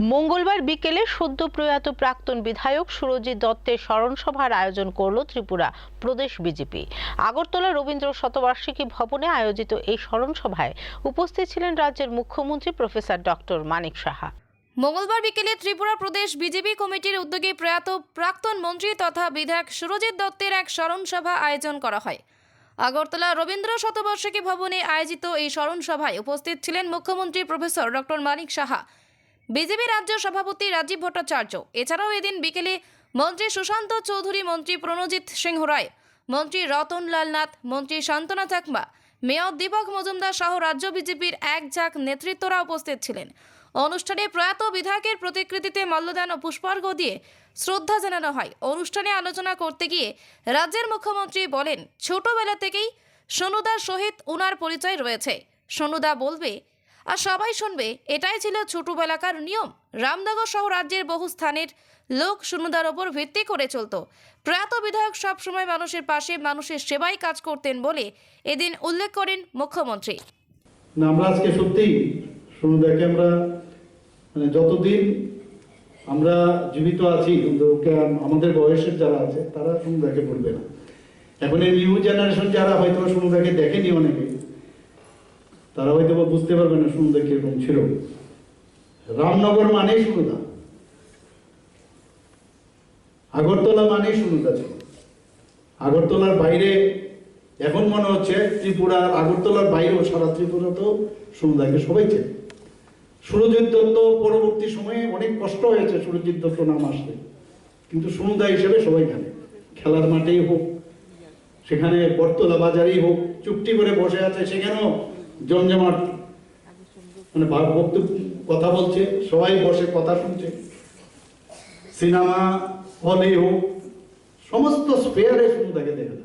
মঙ্গলবার বিকেলে সদ্য প্রয়াত প্রাক্তন বিধায়ক সুরজিৎ দত্তের স্মরণ সভার আয়োজন করল ত্রিপুরা প্রদেশ বিজেপি। আগরতলা রবীন্দ্র শতবার্ষিকী ভবনে আয়োজিত এই স্মরণ সভায় উপস্থিত ছিলেন রাজ্যের মুখ্যমন্ত্রী প্রফেসর ডক্টর মানিক সাহা। মঙ্গলবার বিকেলে ত্রিপুরা প্রদেশ বিজেপি কমিটির উদ্যোগে প্রয়াত প্রাক্তন মন্ত্রী তথা বিধায়ক সুরজিৎ দত্তের এক স্মরণ সভা আয়োজন করা হয়। আগরতলা রবীন্দ্র শতবর্ষিকী ভবনে আয়োজিত এই স্মরণ সভায় উপস্থিত ছিলেন মুখ্যমন্ত্রী professor doctor Manik Saha. BJP রাজ্য সভাপতি রাজীব ভট্টাচার্য। এছাড়াও এদিন বিকেলে মন্ত্রী সুশান্ত চৌধুরী, মন্ত্রী প্রণজিৎ সিংহ রায়, মন্ত্রী রতনলাল নাথ, মন্ত্রী শান্তনা চাকমা মেয়র দীপক মজুমদার সহ রাজ্য বিজেপির এক ঝাঁক নেতৃত্বরা উপস্থিত ছিলেন। অনুষ্ঠানে প্রয়াত বিধায়কের প্রতিকৃতিতে মাল্যদান ও পুষ্পার্ঘ্য দিয়ে শ্রদ্ধা জানানো হয়। অনুষ্ঠানে আলোচনা করতে গিয়ে রাজ্যের মুখ্যমন্ত্রী বলেন, ছোটবেলা থেকেই সোনুদার সহিত উনার পরিচয় রয়েছে। সোনুদা বলবে আর সবাই শুনবে, এটাই ছিল ছোটবেলাকার নিয়ম। রামনগর সহ রাজ্যের বহু স্থানের লোক সোনুদার ওপর ভিত্তি করে চলতো। প্রয়াত বিধায়ক সবসময় মানুষের পাশে, মানুষের সেবায় কাজ করতেন বলে এদিন উল্লেখ করেন মুখ্যমন্ত্রী। আমরা আজকে সত্যিই সুনুদাকে আমরা মানে যতদিন আমরা জীবিত আছি, কিন্তু আমাদের বয়সের যারা আছে, তারা সুনুদাকে বলবে না। এখন এই নিউ জেনারেশন যারা হয়তো সুনুদাকে দেখেনি অনেকে তারা হয়তো বা বুঝতে পারবে না সুনুদা কীরকম ছিল। রামনগর মানেই সুনুদা আগরতলা মানেই সুনুদা ছিল। আগরতলার বাইরে এখন মনে হচ্ছে ত্রিপুরা, আগরতলার বাইরেও সারা ত্রিপুরা তো সুরদাকে সবাই চেনে। সুরজিৎ দত্ত পরবর্তী সময়ে অনেক কষ্ট হয়েছে সুরজিৎ দত্ত নাম আসলে কিন্তু সুনুদা হিসেবে সবাই জানে। খেলার মাঠেই হোক, সেখানে বটতলা বাজারেই হোক, চুপটি করে বসে আছে, সেখানেও জমজমাট মানে ভক্ত কথা বলছে, সবাই বসে কথা শুনছে। সিনেমা হলেই হোক, সমস্ত স্পেয়ারে শুধু তাকে দেখা